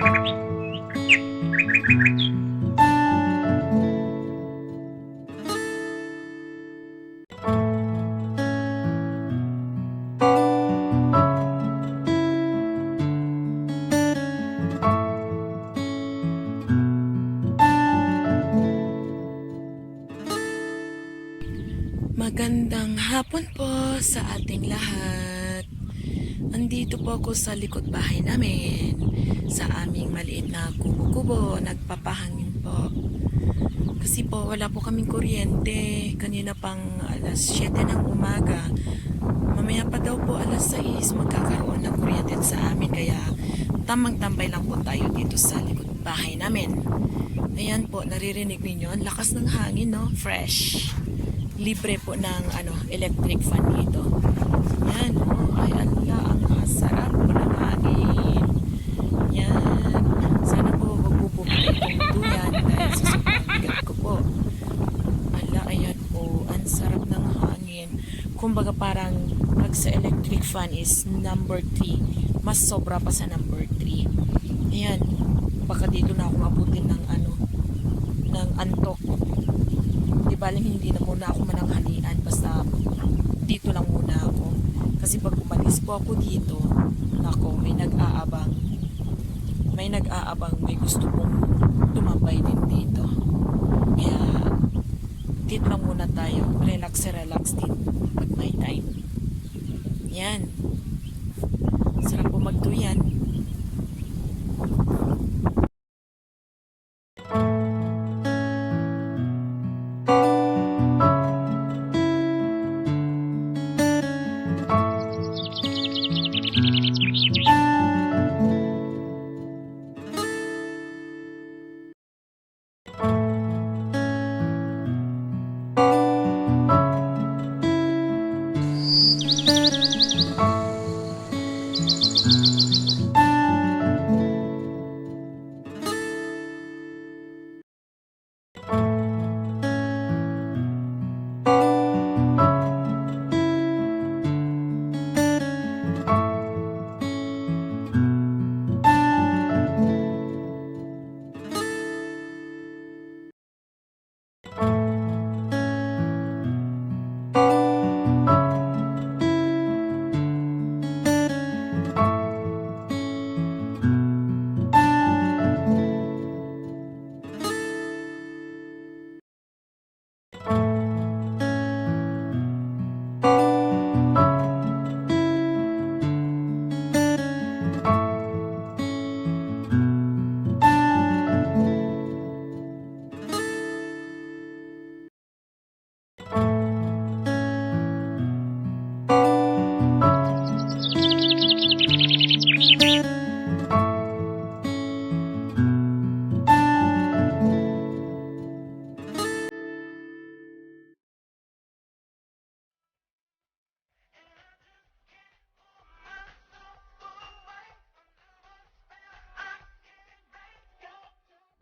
Magandang hapon po sa ating lahat. Andito po ako sa likod bahay namin. Sa aming maliit na kubo-kubo. Nagpapahangin po. Kasi po wala po kaming kuryente. Kanina pang alas 7 ng umaga. Mamaya pa daw po alas 6 magkakaroon ng kuryente sa amin. Kaya tamang tambay lang po tayo dito sa likod bahay namin. Ayan po, naririnig ninyo. Ang lakas ng hangin, no? Fresh libre po ng ano electric fan dito. Yan, oh, ay ala, ang sarap po ng hangin. Yan. Sana po wag po bumili itong duyan dahil sa sobrang bigat ko po. Ala, ayan po, ang sarap ng hangin. Kumbaga parang pag sa electric fan is number 3. Mas sobra pa sa number 3. Ayan, baka dito na ako mabutin ng ano, ng antok. Di baling hindi na muna ako mananghalian. Basta dito lang muna ako. Kasi pag umalis po ako dito nako may nag-aabang may nag-aabang may gusto pong tumambay din dito. Kaya Sit lang muna tayo. Relax, relax din. Pag may time. Yan. Sarap po magduyan.